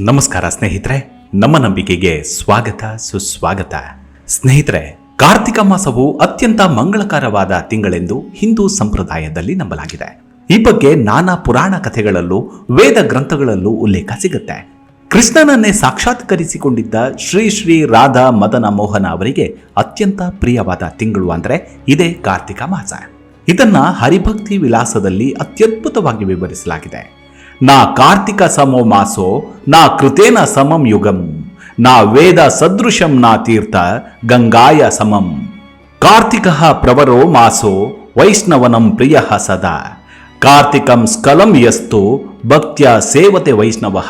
ನಮಸ್ಕಾರ ಸ್ನೇಹಿತರೆ, ನಮ್ಮ ನಂಬಿಕೆಗೆ ಸ್ವಾಗತ, ಸುಸ್ವಾಗತ. ಸ್ನೇಹಿತರೆ, ಕಾರ್ತಿಕ ಮಾಸವು ಅತ್ಯಂತ ಮಂಗಳಕರವಾದ ತಿಂಗಳೆಂದು ಹಿಂದೂ ಸಂಪ್ರದಾಯದಲ್ಲಿ ನಂಬಲಾಗಿದೆ. ಈ ಬಗ್ಗೆ ನಾನಾ ಪುರಾಣ ಕಥೆಗಳಲ್ಲೂ ವೇದ ಗ್ರಂಥಗಳಲ್ಲೂ ಉಲ್ಲೇಖ ಸಿಗುತ್ತೆ. ಕೃಷ್ಣನನ್ನೇ ಸಾಕ್ಷಾತ್ಕರಿಸಿಕೊಂಡಿದ್ದ ಶ್ರೀ ಶ್ರೀ ರಾಧಾ ಮದನ ಮೋಹನ ಅವರಿಗೆ ಅತ್ಯಂತ ಪ್ರಿಯವಾದ ತಿಂಗಳು ಅಂದರೆ ಇದೇ ಕಾರ್ತಿಕ ಮಾಸ. ಇದನ್ನ ಹರಿಭಕ್ತಿ ವಿಲಾಸದಲ್ಲಿ ಅತ್ಯದ್ಭುತವಾಗಿ ವಿವರಿಸಲಾಗಿದೆ. ನಾ ಕಾರ್ತಿಕ ಸಮೋ ಮಾಸೋ, ನಾ ಕೃತೇನ ಸಮಂ ಯುಗಂ, ನಾ ವೇದ ಸದೃಶಂ ನಾ ತೀರ್ಥ ಗಂಗಾಯ ಸಮಂ. ಕಾರ್ತಿಕ ಪ್ರವರೋ ಮಾಸೋ, ವೈಷ್ಣವನಂ ಪ್ರಿಯ ಸದಾ. ಕಾರ್ತಿಕಂ ಸ್ಕಲಂ ಯಸ್ತು, ಭಕ್ತ್ಯ ಸೇವತೆ ವೈಷ್ಣವ,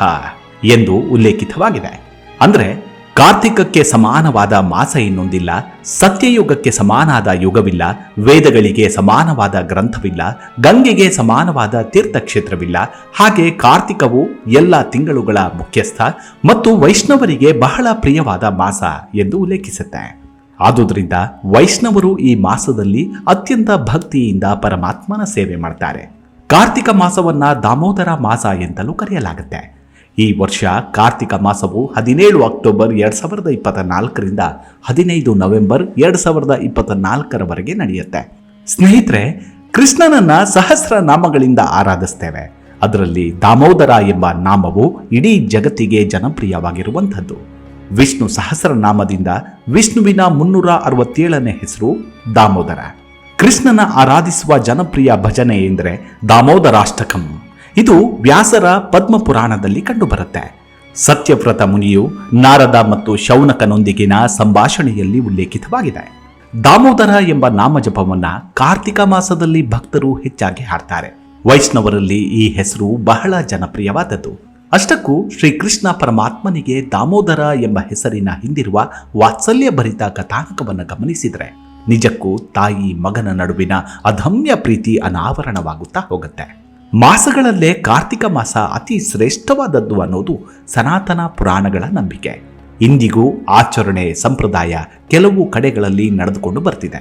ಎಂದು ಉಲ್ಲೇಖಿತವಾಗಿದೆ. ಅಂದ್ರೆ ಕಾರ್ತಿಕಕ್ಕೆ ಸಮಾನವಾದ ಮಾಸ ಇನ್ನೊಂದಿಲ್ಲ, ಸತ್ಯಯುಗಕ್ಕೆ ಸಮಾನಾದ ಯುಗವಿಲ್ಲ, ವೇದಗಳಿಗೆ ಸಮಾನವಾದ ಗ್ರಂಥವಿಲ್ಲ, ಗಂಗೆಗೆ ಸಮಾನವಾದ ತೀರ್ಥಕ್ಷೇತ್ರವಿಲ್ಲ. ಹಾಗೆ ಕಾರ್ತಿಕವು ಎಲ್ಲ ತಿಂಗಳುಗಳ ಮುಖ್ಯಸ್ಥ ಮತ್ತು ವೈಷ್ಣವರಿಗೆ ಬಹಳ ಪ್ರಿಯವಾದ ಮಾಸ ಎಂದು ಉಲ್ಲೇಖಿಸುತ್ತೆ. ಆದುದರಿಂದ ವೈಷ್ಣವರು ಈ ಮಾಸದಲ್ಲಿ ಅತ್ಯಂತ ಭಕ್ತಿಯಿಂದ ಪರಮಾತ್ಮನ ಸೇವೆ ಮಾಡ್ತಾರೆ. ಕಾರ್ತಿಕ ಮಾಸವನ್ನ ದಾಮೋದರ ಮಾಸ ಎಂತಲೂ ಕರೆಯಲಾಗುತ್ತೆ. ಈ ವರ್ಷ ಕಾರ್ತಿಕ ಮಾಸವು ಹದಿನೇಳು ಅಕ್ಟೋಬರ್ ಎರಡು ಸಾವಿರದ ಇಪ್ಪತ್ತ ನಾಲ್ಕರಿಂದ ಹದಿನೈದು ನವೆಂಬರ್ ಎರಡು ಸಾವಿರದ ಇಪ್ಪತ್ತ ನಾಲ್ಕರವರೆಗೆ ನಡೆಯುತ್ತೆ. ಸ್ನೇಹಿತರೆ, ಕೃಷ್ಣನನ್ನ ಸಹಸ್ರ ನಾಮಗಳಿಂದ ಆರಾಧಿಸ್ತೇವೆ. ಅದರಲ್ಲಿ ದಾಮೋದರ ಎಂಬ ನಾಮವು ಇಡೀ ಜಗತ್ತಿಗೆ ಜನಪ್ರಿಯವಾಗಿರುವಂಥದ್ದು. ವಿಷ್ಣು ಸಹಸ್ರನಾಮದಿಂದ ವಿಷ್ಣುವಿನ ಮುನ್ನೂರ ಅರವತ್ತೇಳನೇ ಹೆಸರು ದಾಮೋದರ. ಕೃಷ್ಣನ ಆರಾಧಿಸುವ ಜನಪ್ರಿಯ ಭಜನೆ ಎಂದರೆ ದಾಮೋದರಾಷ್ಟಕಂ. ಇದು ವ್ಯಾಸರ ಪದ್ಮಪುರಾಣದಲ್ಲಿ ಕಂಡುಬರುತ್ತೆ. ಸತ್ಯವ್ರತ ಮುನಿಯು ನಾರದ ಮತ್ತು ಶೌನಕನೊಂದಿಗಿನ ಸಂಭಾಷಣೆಯಲ್ಲಿ ಉಲ್ಲೇಖಿತವಾಗಿದೆ. ದಾಮೋದರ ಎಂಬ ನಾಮಜಪವನ್ನ ಕಾರ್ತಿಕ ಮಾಸದಲ್ಲಿ ಭಕ್ತರು ಹೆಚ್ಚಾಗಿ ಹಾಡ್ತಾರೆ. ವೈಷ್ಣವರಲ್ಲಿ ಈ ಹೆಸರು ಬಹಳ ಜನಪ್ರಿಯವಾದದ್ದು. ಅಷ್ಟಕ್ಕೂ ಶ್ರೀಕೃಷ್ಣ ಪರಮಾತ್ಮನಿಗೆ ದಾಮೋದರ ಎಂಬ ಹೆಸರಿನ ಹಿಂದಿರುವ ವಾತ್ಸಲ್ಯ ಭರಿತ ಕಥಾನಕವನ್ನು ಗಮನಿಸಿದರೆ ನಿಜಕ್ಕೂ ತಾಯಿ ಮಗನ ನಡುವಿನ ಅದಮ್ಯ ಪ್ರೀತಿ ಅನಾವರಣವಾಗುತ್ತಾ ಹೋಗುತ್ತೆ. ಮಾಸಗಳಲ್ಲೇ ಕಾರ್ತಿಕ ಮಾಸ ಅತಿ ಶ್ರೇಷ್ಠವಾದದ್ದು ಅನ್ನೋದು ಸನಾತನ ಪುರಾಣಗಳ ನಂಬಿಕೆ. ಇಂದಿಗೂ ಆಚರಣೆ ಸಂಪ್ರದಾಯ ಕೆಲವು ಕಡೆಗಳಲ್ಲಿ ನಡೆದುಕೊಂಡು ಬರ್ತಿದೆ.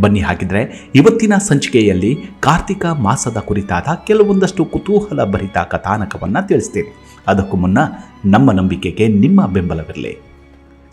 ಬನ್ನಿ ಹಾಗಿದ್ರೆ ಇವತ್ತಿನ ಸಂಚಿಕೆಯಲ್ಲಿ ಕಾರ್ತಿಕ ಮಾಸದ ಕುರಿತಾದ ಕೆಲವೊಂದಷ್ಟು ಕುತೂಹಲ ಭರಿತ ಕಥಾನಕವನ್ನು ತಿಳಿಸ್ತೀನಿ. ಅದಕ್ಕೂ ಮುನ್ನ ನಮ್ಮ ನಂಬಿಕೆಗೆ ನಿಮ್ಮ ಬೆಂಬಲವಿರಲಿ.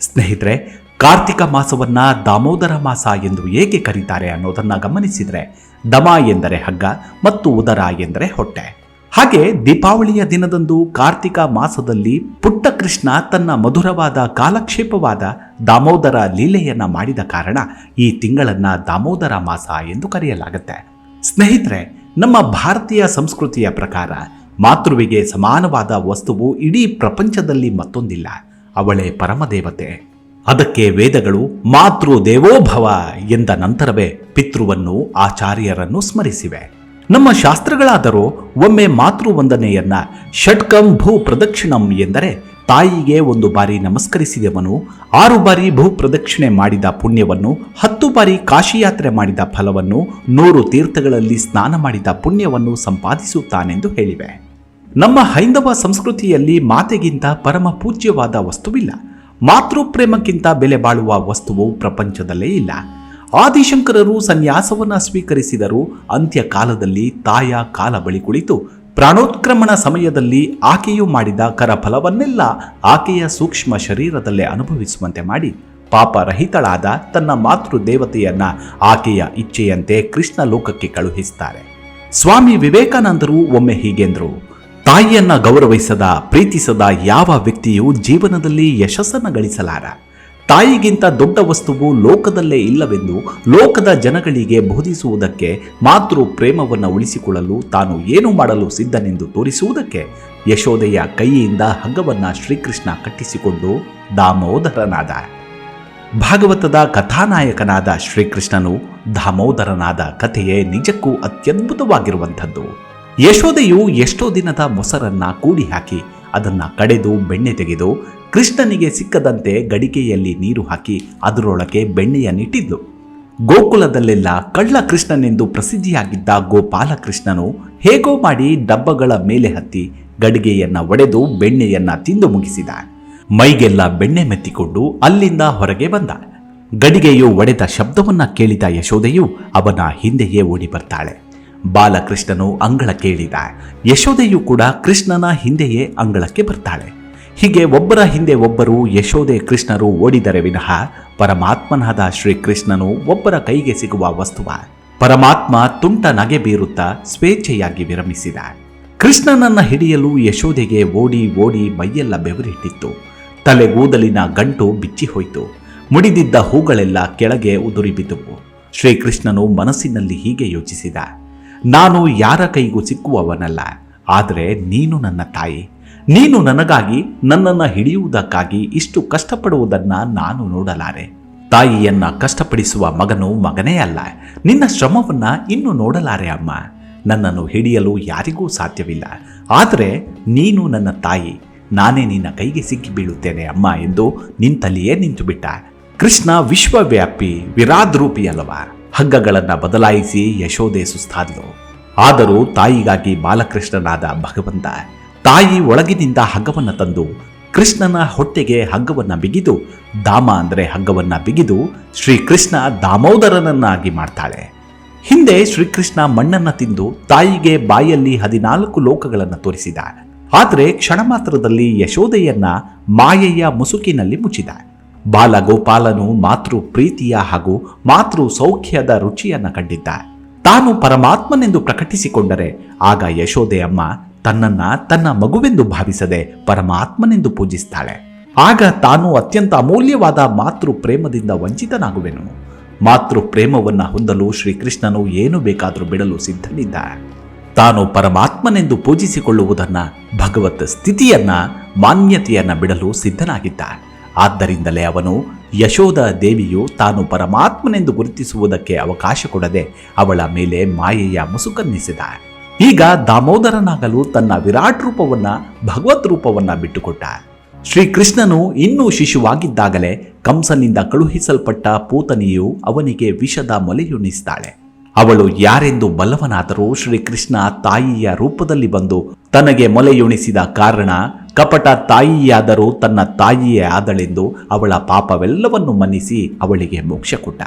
ಸ್ನೇಹಿತರೆ ಕಾರ್ತಿಕ ಮಾಸವನ್ನ ದಾಮೋದರ ಮಾಸ ಎಂದು ಏಕೆ ಕರೀತಾರೆ ಅನ್ನೋದನ್ನ ಗಮನಿಸಿದರೆ ದಮ ಎಂದರೆ ಹಗ್ಗ ಮತ್ತು ಉದರ ಎಂದರೆ ಹೊಟ್ಟೆ. ಹಾಗೆ ದೀಪಾವಳಿಯ ದಿನದಂದು ಕಾರ್ತಿಕ ಮಾಸದಲ್ಲಿ ಪುಟ್ಟ ಕೃಷ್ಣ ತನ್ನ ಮಧುರವಾದ ಕಾಲಕ್ಷೇಪವಾದ ದಾಮೋದರ ಲೀಲೆಯನ್ನ ಮಾಡಿದ ಕಾರಣ ಈ ತಿಂಗಳನ್ನ ದಾಮೋದರ ಮಾಸ ಎಂದು ಕರೆಯಲಾಗುತ್ತೆ. ಸ್ನೇಹಿತರೆ, ನಮ್ಮ ಭಾರತೀಯ ಸಂಸ್ಕೃತಿಯ ಪ್ರಕಾರ ಮಾತೃವಿಗೆ ಸಮಾನವಾದ ವಸ್ತುವು ಇಡೀ ಪ್ರಪಂಚದಲ್ಲಿ ಮತ್ತೊಂದಿಲ್ಲ. ಅವಳೇ ಪರಮದೇವತೆ. ಅದಕ್ಕೆ ವೇದಗಳು ಮಾತೃ ದೇವೋಭವ ಎಂದ ನಂತರವೇ ಪಿತೃವನ್ನು ಆಚಾರ್ಯರನ್ನು ಸ್ಮರಿಸಿವೆ. ನಮ್ಮ ಶಾಸ್ತ್ರಗಳಾದರೂ ಒಮ್ಮೆ ಮಾತೃ ವಂದನೆಯನ್ನ ಷಟ್ಕಂ ಭೂ ಪ್ರದಕ್ಷಿಣಂ ಎಂದರೆ ತಾಯಿಗೆ ಒಂದು ಬಾರಿ ನಮಸ್ಕರಿಸಿದವನು, ಆರು ಬಾರಿ ಭೂ ಪ್ರದಕ್ಷಿಣೆ ಮಾಡಿದ ಪುಣ್ಯವನ್ನು, ಹತ್ತು ಬಾರಿ ಕಾಶಿಯಾತ್ರೆ ಮಾಡಿದ ಫಲವನ್ನು, ನೂರು ತೀರ್ಥಗಳಲ್ಲಿ ಸ್ನಾನ ಮಾಡಿದ ಪುಣ್ಯವನ್ನು ಸಂಪಾದಿಸುತ್ತಾನೆಂದು ಹೇಳಿವೆ. ನಮ್ಮ ಹೈಂದವ ಸಂಸ್ಕೃತಿಯಲ್ಲಿ ಮಾತೆಗಿಂತ ಪರಮ ಪೂಜ್ಯವಾದ ವಸ್ತುವಿಲ್ಲ. ಮಾತೃ ಪ್ರೇಮಕ್ಕಿಂತ ಬೆಲೆ ಬಾಳುವ ವಸ್ತುವು ಪ್ರಪಂಚದಲ್ಲೇ ಇಲ್ಲ. ಆದಿಶಂಕರರು ಸನ್ಯಾಸವನ್ನ ಸ್ವೀಕರಿಸಿದರು. ಅಂತ್ಯಕಾಲದಲ್ಲಿ ತಾಯ ಕಾಲ ಬಳಿ ಕುಳಿತು ಪ್ರಾಣೋತ್ಕ್ರಮಣ ಸಮಯದಲ್ಲಿ ಆಕೆಯು ಮಾಡಿದ ಕರಫಲವನ್ನೆಲ್ಲ ಆಕೆಯ ಸೂಕ್ಷ್ಮ ಶರೀರದಲ್ಲೇ ಅನುಭವಿಸುವಂತೆ ಮಾಡಿ ಪಾಪರಹಿತಳಾದ ತನ್ನ ಮಾತೃ ದೇವತೆಯನ್ನ ಆಕೆಯ ಇಚ್ಛೆಯಂತೆ ಕೃಷ್ಣ ಲೋಕಕ್ಕೆ ಕಳುಹಿಸುತ್ತಾರೆ ಸ್ವಾಮಿ ವಿವೇಕಾನಂದರು ಒಮ್ಮೆ ಹೀಗೆಂದರು ತಾಯಿಯನ್ನ ಗೌರವಿಸದ, ಪ್ರೀತಿಸದ ಯಾವ ವ್ಯಕ್ತಿಯೂ ಜೀವನದಲ್ಲಿ ಯಶಸ್ಸನ್ನು ಗಳಿಸಲಾರ? ತಾಯಿಗಿಂತ ದೊಡ್ಡ ವಸ್ತುವು ಲೋಕದಲ್ಲೇ ಇಲ್ಲವೆಂದು ಲೋಕದ ಜನಗಳಿಗೆ ಬೋಧಿಸುವುದಕ್ಕೆ ಮಾತೃ ಪ್ರೇಮವನ್ನು ಉಳಿಸಿಕೊಳ್ಳಲು ತಾನು ಏನು ಮಾಡಲು ಸಿದ್ಧನೆಂದು ತೋರಿಸುವುದಕ್ಕೆ ಯಶೋದೆಯ ಕೈಯಿಂದ ಹಗ್ಗವನ್ನು ಶ್ರೀಕೃಷ್ಣ ಕಟ್ಟಿಸಿಕೊಂಡು ದಾಮೋದರನಾದ. ಭಾಗವತದ ಕಥಾನಾಯಕನಾದ ಶ್ರೀಕೃಷ್ಣನು ದಾಮೋದರನಾದ ಕಥೆಯೇ ನಿಜಕ್ಕೂ ಅತ್ಯದ್ಭುತವಾಗಿರುವಂಥದ್ದು. ಯಶೋದೆಯು ಎಷ್ಟೋ ದಿನದ ಮೊಸರನ್ನ ಕೂಡಿ ಹಾಕಿ ಅದನ್ನ ಕಡೆದು, ಬೆಣ್ಣೆ ತೆಗೆದು ಕೃಷ್ಣನಿಗೆ ಸಿಕ್ಕದಂತೆ ಗಡಿಗೆಯಲ್ಲಿ ನೀರು ಹಾಕಿ ಅದರೊಳಗೆ ಬೆಣ್ಣೆಯನ್ನಿಟ್ಟಿದ್ಲು. ಗೋಕುಲದಲ್ಲೆಲ್ಲ ಕಳ್ಳ ಕೃಷ್ಣನೆಂದು ಪ್ರಸಿದ್ಧಿಯಾಗಿದ್ದ ಗೋಪಾಲಕೃಷ್ಣನು ಹೇಗೋ ಮಾಡಿ ಡಬ್ಬಗಳ ಮೇಲೆ ಹತ್ತಿ ಗಡಿಗೆಯನ್ನ ಒಡೆದು ಬೆಣ್ಣೆಯನ್ನ ತಿಂದು ಮುಗಿಸಿದ. ಮೈಗೆಲ್ಲ ಬೆಣ್ಣೆ ಮೆತ್ತಿಕೊಂಡು ಅಲ್ಲಿಂದ ಹೊರಗೆ ಬಂದ. ಗಡಿಗೆಯು ಒಡೆದ ಶಬ್ದವನ್ನ ಕೇಳಿದ ಯಶೋದೆಯು ಅವನ ಹಿಂದೆಯೇ ಓಡಿ ಬರ್ತಾಳೆ. ಬಾಲಕೃಷ್ಣನು ಅಂಗಳ ಕೇಳಿದ. ಯಶೋದೆಯು ಕೂಡ ಕೃಷ್ಣನ ಹಿಂದೆಯೇ ಅಂಗಳಕ್ಕೆ ಬರ್ತಾಳೆ. ಹೀಗೆ ಒಬ್ಬರ ಹಿಂದೆ ಒಬ್ಬರು ಯಶೋದೆ ಕೃಷ್ಣರು ಓಡಿದರೆ ವಿನಃ ಪರಮಾತ್ಮನಾದ ಶ್ರೀಕೃಷ್ಣನು ಒಬ್ಬರ ಕೈಗೆ ಸಿಗುವ ವಸ್ತುವ. ಪರಮಾತ್ಮ ತುಂಟ ನಗೆ ಬೀರುತ್ತಾ ಸ್ವೇಚ್ಛೆಯಾಗಿ ವಿರಮಿಸಿದ. ಕೃಷ್ಣನನ್ನ ಹಿಡಿಯಲು ಯಶೋದೆಗೆ ಓಡಿ ಓಡಿ ಮೈಯೆಲ್ಲ ಬೆವರಿಟ್ಟಿತ್ತು. ತಲೆಗೂದಲಿನ ಗಂಟು ಬಿಚ್ಚಿ ಹೋಯಿತು ಮುಡಿದಿದ್ದ ಹೂಗಳೆಲ್ಲ ಕೆಳಗೆ ಉದುರಿ ಬಿದ್ದುವು ಶ್ರೀಕೃಷ್ಣನು ಮನಸ್ಸಿನಲ್ಲಿ ಹೀಗೆ ಯೋಚಿಸಿದ. ನಾನು ಯಾರ ಕೈಗೂ ಸಿಕ್ಕುವವನಲ್ಲ, ಆದರೆ ನೀನು ನನ್ನ ತಾಯಿ. ನೀನು ನನಗಾಗಿ ನನ್ನನ್ನು ಹಿಡಿಯುವುದಕ್ಕಾಗಿ ಇಷ್ಟು ಕಷ್ಟಪಡುವುದನ್ನು ನಾನು ನೋಡಲಾರೆ. ತಾಯಿಯನ್ನ ಕಷ್ಟಪಡಿಸುವ ಮಗನು ಮಗನೇ ಅಲ್ಲ. ನಿನ್ನ ಶ್ರಮವನ್ನ ಇನ್ನು ನೋಡಲಾರೆ ಅಮ್ಮ. ನನ್ನನ್ನು ಹಿಡಿಯಲು ಯಾರಿಗೂ ಸಾಧ್ಯವಿಲ್ಲ. ಆದರೆ ನೀನು ನನ್ನ ತಾಯಿ. ನಾನೇ ನಿನ್ನ ಕೈಗೆ ಸಿಕ್ಕಿಬೀಳುತ್ತೇನೆ ಅಮ್ಮ ಎಂದು ನಿಂತಲ್ಲಿಯೇ ನಿಂತುಬಿಟ್ಟ. ಕೃಷ್ಣ ವಿಶ್ವವ್ಯಾಪಿ ವಿರಾದ್ರೂಪಿ ಅಲ್ಲವ ಹಗ್ಗಗಳನ್ನು ಬದಲಾಯಿಸಿ ಯಶೋದೆ ಸುಸ್ತಾದಳು ಆದರೂ ತಾಯಿಗಾಗಿ ಬಾಲಕೃಷ್ಣನಾದ ಭಗವಂತ ತಾಯಿ ಒಳಗಿನಿಂದ ಹಗ್ಗವನ್ನು ತಂದು ಕೃಷ್ಣನ ಹೊಟ್ಟೆಗೆ ಹಗ್ಗವನ್ನು ಬಿಗಿದು ದಾಮ ಅಂದರೆ ಹಗ್ಗವನ್ನು ಬಿಗಿದು ಶ್ರೀಕೃಷ್ಣ ದಾಮೋದರನನ್ನಾಗಿ ಮಾಡ್ತಾಳೆ. ಹಿಂದೆ ಶ್ರೀಕೃಷ್ಣ ಮಣ್ಣನ್ನು ತಿಂದು ತಾಯಿಗೆ ಬಾಯಲ್ಲಿ ಹದಿನಾಲ್ಕು ಲೋಕಗಳನ್ನು ತೋರಿಸಿದ. ಆದರೆ ಕ್ಷಣ ಮಾತ್ರದಲ್ಲಿ ಯಶೋದೆಯನ್ನ ಮಾಯೆಯ ಮುಸುಕಿನಲ್ಲಿ ಮುಚ್ಚಿದ. ಬಾಲಗೋಪಾಲನು ಮಾತೃ ಪ್ರೀತಿಯ ಹಾಗೂ ಮಾತೃ ಸೌಖ್ಯದ ರುಚಿಯನ್ನು ಕಂಡಿದ್ದ ತಾನು ಪರಮಾತ್ಮನೆಂದು ಪ್ರಕಟಿಸಿಕೊಂಡರೆ ಆಗ ಯಶೋದೆ ಅಮ್ಮ ತನ್ನನ್ನ ತನ್ನ ಮಗುವೆಂದು ಭಾವಿಸದೆ ಪರಮಾತ್ಮನೆಂದು ಪೂಜಿಸ್ತಾಳೆ. ಆಗ ತಾನು ಅತ್ಯಂತ ಅಮೂಲ್ಯವಾದ ಮಾತೃ ಪ್ರೇಮದಿಂದ ವಂಚಿತನಾಗುವೆನು. ಮಾತೃ ಪ್ರೇಮವನ್ನು ಹೊಂದಲು ಶ್ರೀಕೃಷ್ಣನು ಏನು ಬೇಕಾದರೂ ಬಿಡಲು ಸಿದ್ಧನಿದ್ದ ತಾನು ಪರಮಾತ್ಮನೆಂದು ಪೂಜಿಸಿಕೊಳ್ಳುವುದನ್ನು ಭಗವತ್ ಸ್ಥಿತಿಯನ್ನ ಮಾನ್ಯತೆಯನ್ನ ಬಿಡಲು ಸಿದ್ಧನಾಗಿದ್ದ ಆದ್ದರಿಂದಲೇ ಅವನು ಯಶೋದ ದೇವಿಯು ತಾನು ಪರಮಾತ್ಮನೆಂದು ಗುರುತಿಸುವುದಕ್ಕೆ ಅವಕಾಶ ಕೊಡದೆ ಅವಳ ಮೇಲೆ ಮಾಯೆಯ ಮುಸುಕನ್ನಿಸಿದ. ಈಗ ದಾಮೋದರನಾಗಲು ತನ್ನ ವಿರಾಟ್ ರೂಪವನ್ನ, ಭಗವತ್ ರೂಪವನ್ನ ಬಿಟ್ಟುಕೊಟ್ಟ. ಶ್ರೀಕೃಷ್ಣನು ಇನ್ನೂ ಶಿಶುವಾಗಿದ್ದಾಗಲೇ ಕಂಸನಿಂದ ಕಳುಹಿಸಲ್ಪಟ್ಟ ಪೂತನಿಯು ಅವನಿಗೆ ವಿಷದ ಮೊಲೆಯುಣಿಸ್ತಾಳೆ ಅವಳು ಯಾರೆಂದು ಬಲ್ಲವನಾದರೂ ಶ್ರೀಕೃಷ್ಣ ತಾಯಿಯ ರೂಪದಲ್ಲಿ ಬಂದು ತನಗೆ ಮೊಲೆಯುಣಿಸಿದ ಕಾರಣ ಕಪಟ ತಾಯಿಯಾದರೂ ತನ್ನ ತಾಯಿಯೇ ಆದಳೆಂದು ಅವಳ ಪಾಪವೆಲ್ಲವನ್ನು ಮನ್ನಿಸಿ ಅವಳಿಗೆ ಮೋಕ್ಷ ಕೊಟ್ಟ.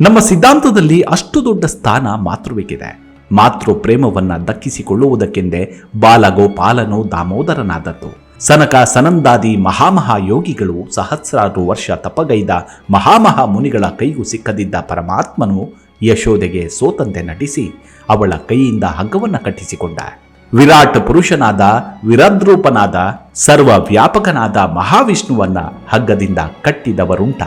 ನಮ್ಮ ಸಿದ್ಧಾಂತದಲ್ಲಿ ಅಷ್ಟು ದೊಡ್ಡ ಸ್ಥಾನ ಮಾತೃವಿಗಿದೆ ಮಾತೃ ಪ್ರೇಮವನ್ನ ದಕ್ಕಿಸಿಕೊಳ್ಳುವುದಕ್ಕೆಂದೇ ಬಾಲಗೋಪಾಲನು ದಾಮೋದರನಾದದ್ದು. ಸನಕ ಸನಂದಾದಿ ಮಹಾಮಹಾ ಯೋಗಿಗಳು ಸಹಸ್ರಾರು ವರ್ಷ ತಪಗೈದ ಮಹಾಮಹಾ ಮುನಿಗಳ ಕೈಗೂ ಸಿಕ್ಕದಿದ್ದ ಪರಮಾತ್ಮನು ಯಶೋದೆಗೆ ಸೋತಂತೆ ನಟಿಸಿ ಅವಳ ಕೈಯಿಂದ ಹಗ್ಗವನ್ನು ಕಟ್ಟಿಸಿಕೊಂಡ. ವಿರಾಟ್ ಪುರುಷನಾದ, ವಿರದ್ರೂಪನಾದ ಸರ್ವ ವ್ಯಾಪಕನಾದ ಮಹಾವಿಷ್ಣುವನ್ನ ಹಗ್ಗದಿಂದ ಕಟ್ಟಿದವರುಂಟ.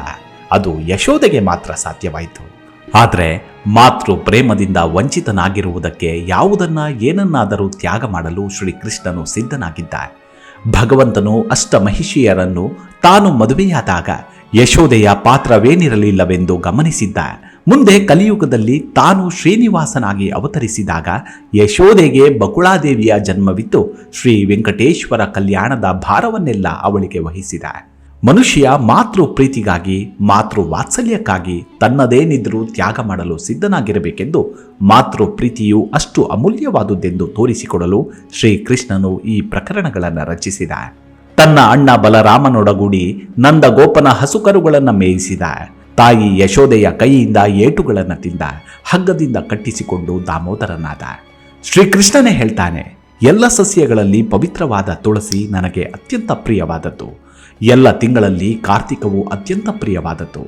ಅದು ಯಶೋದೆಗೆ ಮಾತ್ರ ಸಾಧ್ಯವಾಯಿತು. ಆದರೆ ಮಾತೃ ಪ್ರೇಮದಿಂದ ವಂಚಿತನಾಗಿರುವುದಕ್ಕೆ ಯಾವುದನ್ನ ಏನನ್ನಾದರೂ ತ್ಯಾಗ ಮಾಡಲು ಶ್ರೀಕೃಷ್ಣನು ಸಿದ್ಧನಾಗಿದ್ದ. ಭಗವಂತನು ಅಷ್ಟಮಹಿಷಿಯರನ್ನು ತಾನು ಮದುವೆಯಾದಾಗ ಯಶೋದೆಯ ಪಾತ್ರವೇನಿರಲಿಲ್ಲವೆಂದು ಗಮನಿಸಿದ್ದ. ಮುಂದೆ ಕಲಿಯುಗದಲ್ಲಿ ತಾನು ಶ್ರೀನಿವಾಸನಾಗಿ ಅವತರಿಸಿದಾಗ ಯಶೋದೆಗೆ ಬಕುಳಾದೇವಿಯ ಜನ್ಮವಿತ್ತು. ಶ್ರೀ ವೆಂಕಟೇಶ್ವರ ಕಲ್ಯಾಣದ ಭಾರವನ್ನೆಲ್ಲ ಅವಳಿಗೆ ವಹಿಸಿದ. ಮನುಷ್ಯ ಮಾತೃ ಪ್ರೀತಿಗಾಗಿ ಮಾತೃ ವಾತ್ಸಲ್ಯಕ್ಕಾಗಿ ತನ್ನದೇನಿದ್ರೂ ತ್ಯಾಗ ಮಾಡಲು ಸಿದ್ಧನಾಗಿರಬೇಕೆಂದು ಮಾತೃ ಪ್ರೀತಿಯು ಅಷ್ಟು ಅಮೂಲ್ಯವಾದುದೆಂದು ತೋರಿಸಿಕೊಡಲು ಶ್ರೀಕೃಷ್ಣನು ಈ ಪ್ರಕರಣಗಳನ್ನು ರಚಿಸಿದ. ತನ್ನ ಅಣ್ಣ ಬಲರಾಮನೊಡಗೂಡಿ ನಂದ ಗೋಪನ ಹಸುಕರುಗಳನ್ನು ಮೇಯಿಸಿದ. ತಾಯಿ ಯಶೋದೆಯ ಕೈಯಿಂದ ಏಟುಗಳನ್ನು ತಿಂದ, ಹಗ್ಗದಿಂದ ಕಟ್ಟಿಸಿಕೊಂಡು ದಾಮೋದರನಾದ. ಶ್ರೀಕೃಷ್ಣನೇ ಹೇಳ್ತಾನೆ, ಎಲ್ಲ ಸಸ್ಯಗಳಲ್ಲಿ ಪವಿತ್ರವಾದ ತುಳಸಿ ನನಗೆ ಅತ್ಯಂತ ಪ್ರಿಯವಾದದ್ದು. ಎಲ್ಲ ತಿಂಗಳಲ್ಲಿ ಕಾರ್ತಿಕವು ಅತ್ಯಂತ ಪ್ರಿಯವಾದದ್ದು.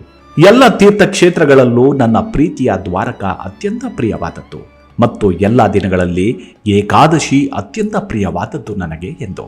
ಎಲ್ಲ ತೀರ್ಥಕ್ಷೇತ್ರಗಳಲ್ಲೂ ನನ್ನ ಪ್ರೀತಿಯ ದ್ವಾರಕ ಅತ್ಯಂತ ಪ್ರಿಯವಾದದ್ದು. ಮತ್ತು ಎಲ್ಲ ದಿನಗಳಲ್ಲಿ ಏಕಾದಶಿ ಅತ್ಯಂತ ಪ್ರಿಯವಾದದ್ದು ನನಗೆ ಎಂದು.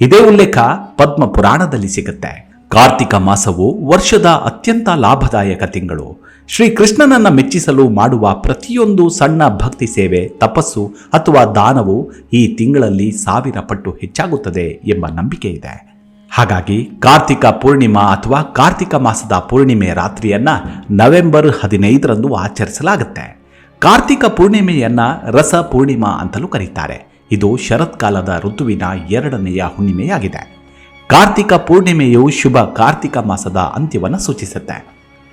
ಇದೇ ಉಲ್ಲೇಖ ಪದ್ಮ ಪುರಾಣದಲ್ಲಿ ಸಿಗುತ್ತೆ. ಕಾರ್ತಿಕ ಮಾಸವು ವರ್ಷದ ಅತ್ಯಂತ ಲಾಭದಾಯಕ ತಿಂಗಳು. ಶ್ರೀಕೃಷ್ಣನನ್ನು ಮೆಚ್ಚಿಸಲು ಮಾಡುವ ಪ್ರತಿಯೊಂದು ಸಣ್ಣ ಭಕ್ತಿ ಸೇವೆ, ತಪಸ್ಸು ಅಥವಾ ದಾನವು ಈ ತಿಂಗಳಲ್ಲಿ ಸಾವಿರ ಪಟ್ಟು ಹೆಚ್ಚಾಗುತ್ತದೆ ಎಂಬ ನಂಬಿಕೆ ಇದೆ. ಹಾಗಾಗಿ ಕಾರ್ತಿಕ ಪೂರ್ಣಿಮಾ ಅಥವಾ ಕಾರ್ತಿಕ ಮಾಸದ ಪೂರ್ಣಿಮೆ ರಾತ್ರಿಯನ್ನ ನವೆಂಬರ್ ಹದಿನೈದರಂದು ಆಚರಿಸಲಾಗುತ್ತೆ. ಕಾರ್ತಿಕ ಪೂರ್ಣಿಮೆಯನ್ನ ರಸ ಪೂರ್ಣಿಮಾ ಅಂತಲೂ ಕರೀತಾರೆ. ಇದು ಶರತ್ಕಾಲದ ಋತುವಿನ ಎರಡನೆಯ ಹುಣ್ಣಿಮೆಯಾಗಿದೆ. ಕಾರ್ತಿಕ ಪೂರ್ಣಿಮೆಯು ಶುಭ ಕಾರ್ತಿಕ ಮಾಸದ ಅಂತ್ಯವನ್ನು ಸೂಚಿಸುತ್ತೆ.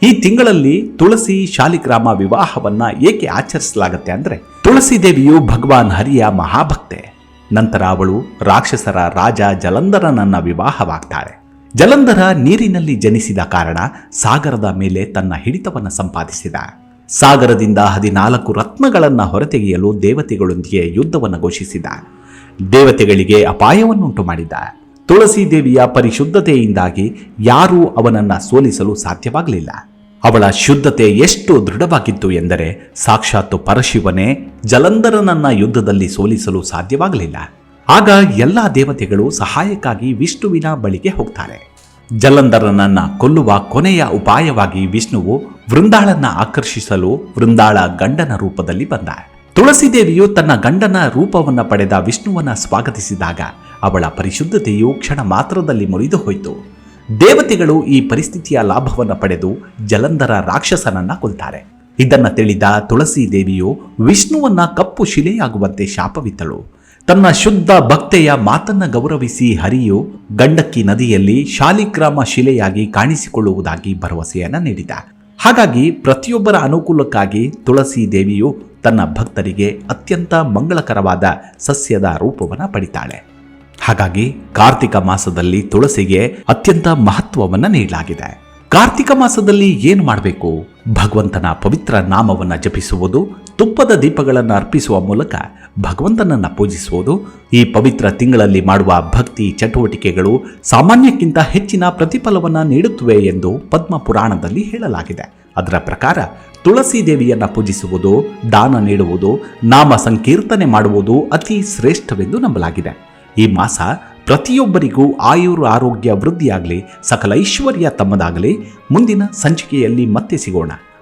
ಈ ತಿಂಗಳಲ್ಲಿ ತುಳಸಿ ಶಾಲಿಗ್ರಾಮ ವಿವಾಹವನ್ನ ಏಕೆ ಆಚರಿಸಲಾಗುತ್ತೆ ಅಂದ್ರೆ, ತುಳಸಿ ದೇವಿಯು ಭಗವಾನ್ ಹರಿಯ ಮಹಾಭಕ್ತೆ. ನಂತರ ಅವಳು ರಾಕ್ಷಸರ ರಾಜ ಜಲಂಧರನನ್ನ ವಿವಾಹವಾಗ್ತಾಳೆ ಜಲಂಧರ ನೀರಿನಲ್ಲಿ ಜನಿಸಿದ ಕಾರಣ ಸಾಗರದ ಮೇಲೆ ತನ್ನ ಹಿಡಿತವನ್ನು ಸಂಪಾದಿಸಿದ. ಸಾಗರದಿಂದ ಹದಿನಾಲ್ಕು ರತ್ನಗಳನ್ನು ಹೊರತೆಗೆಯಲು ದೇವತೆಗಳೊಂದಿಗೆ ಯುದ್ಧವನ್ನು ಘೋಷಿಸಿದ. ದೇವತೆಗಳಿಗೆ ಅಪಾಯವನ್ನುಂಟು ಮಾಡಿದ ತುಳಸಿ ದೇವಿಯ ಪರಿಶುದ್ಧತೆಯಿಂದಾಗಿ ಯಾರೂ ಅವನನ್ನ ಸೋಲಿಸಲು ಸಾಧ್ಯವಾಗಲಿಲ್ಲ. ಅವಳ ಶುದ್ಧತೆ ಎಷ್ಟು ದೃಢವಾಗಿತ್ತು ಎಂದರೆ ಸಾಕ್ಷಾತ್ ಪರಶಿವನೇ ಜಲಂಧರನನ್ನ ಯುದ್ಧದಲ್ಲಿ ಸೋಲಿಸಲು ಸಾಧ್ಯವಾಗಲಿಲ್ಲ. ಆಗ ಎಲ್ಲ ದೇವತೆಗಳು ಸಹಾಯಕ್ಕಾಗಿ ವಿಷ್ಣುವಿನ ಬಳಿಗೆ ಹೋಗ್ತಾರೆ. ಜಲಂಧರನನ್ನ ಕೊಲ್ಲುವ ಕೊನೆಯ ಉಪಾಯವಾಗಿ ವಿಷ್ಣುವು ವೃಂದಾಳನ್ನ ಆಕರ್ಷಿಸಲು ವೃಂದಾಳ ಗಂಡನ ರೂಪದಲ್ಲಿ ಬಂದ. ತುಳಸಿದೇವಿಯು ತನ್ನ ಗಂಡನ ರೂಪವನ್ನು ಪಡೆದ ವಿಷ್ಣುವನ್ನ ಸ್ವಾಗತಿಸಿದಾಗ ಅವಳ ಪರಿಶುದ್ಧತೆಯು ಕ್ಷಣ ಮಾತ್ರದಲ್ಲಿ ಮುರಿದು ಹೋಯಿತು. ದೇವತೆಗಳು ಈ ಪರಿಸ್ಥಿತಿಯ ಲಾಭವನ್ನು ಪಡೆದು ಜಲಂಧರ ರಾಕ್ಷಸನನ್ನ ಕೊಲ್ತಾರೆ. ಇದನ್ನು ತಿಳಿದ ತುಳಸಿ ದೇವಿಯು ವಿಷ್ಣುವನ್ನ ಕಪ್ಪು ಶಿಲೆಯಾಗುವಂತೆ ಶಾಪವಿತ್ತಳು. ತನ್ನ ಶುದ್ಧ ಭಕ್ತೆಯ ಮಾತನ್ನ ಗೌರವಿಸಿ ಹರಿಯು ಗಂಡಕ್ಕಿ ನದಿಯಲ್ಲಿ ಶಾಲಿಗ್ರಾಮ ಶಿಲೆಯಾಗಿ ಕಾಣಿಸಿಕೊಳ್ಳುವುದಾಗಿ ಭರವಸೆಯನ್ನ ನೀಡಿದ. ಹಾಗಾಗಿ ಪ್ರತಿಯೊಬ್ಬರ ಅನುಕೂಲಕ್ಕಾಗಿ ತುಳಸಿ ದೇವಿಯು ತನ್ನ ಭಕ್ತರಿಗೆ ಅತ್ಯಂತ ಮಂಗಳಕರವಾದ ಸಸ್ಯದ ರೂಪವನ್ನು ಪಡಿತಾಳೆ. ಹಾಗಾಗಿ ಕಾರ್ತಿಕ ಮಾಸದಲ್ಲಿ ತುಳಸಿಗೆ ಅತ್ಯಂತ ಮಹತ್ವವನ್ನು ನೀಡಲಾಗಿದೆ. ಕಾರ್ತಿಕ ಮಾಸದಲ್ಲಿ ಏನು ಮಾಡಬೇಕು? ಭಗವಂತನ ಪವಿತ್ರ ನಾಮವನ್ನ ಜಪಿಸುವುದು ತುಪ್ಪದ ದೀಪಗಳನ್ನು ಅರ್ಪಿಸುವ ಮೂಲಕ ಭಗವಂತನನ್ನು ಪೂಜಿಸುವುದು, ಈ ಪವಿತ್ರ ತಿಂಗಳಲ್ಲಿ ಮಾಡುವ ಭಕ್ತಿ ಚಟುವಟಿಕೆಗಳು ಸಾಮಾನ್ಯಕ್ಕಿಂತ ಹೆಚ್ಚಿನ ಪ್ರತಿಫಲವನ್ನು ನೀಡುತ್ತವೆ ಎಂದು ಪದ್ಮ ಪುರಾಣದಲ್ಲಿ ಹೇಳಲಾಗಿದೆ. ಅದರ ಪ್ರಕಾರ ತುಳಸಿ ದೇವಿಯನ್ನು ಪೂಜಿಸುವುದು, ದಾನ ನೀಡುವುದು, ನಾಮ ಸಂಕೀರ್ತನೆ ಮಾಡುವುದು ಅತಿ ಶ್ರೇಷ್ಠವೆಂದು ನಂಬಲಾಗಿದೆ. ಈ ಮಾಸ ಪ್ರತಿಯೊಬ್ಬರಿಗೂ ಆಯುರ್ ಆರೋಗ್ಯ ವೃದ್ಧಿಯಾಗಲಿ, ಸಕಲ ಐಶ್ವರ್ಯ ತಮ್ಮದಾಗಲಿ. ಮುಂದಿನ ಸಂಚಿಕೆಯಲ್ಲಿ ಮತ್ತೆ ಸಿಗೋಣ.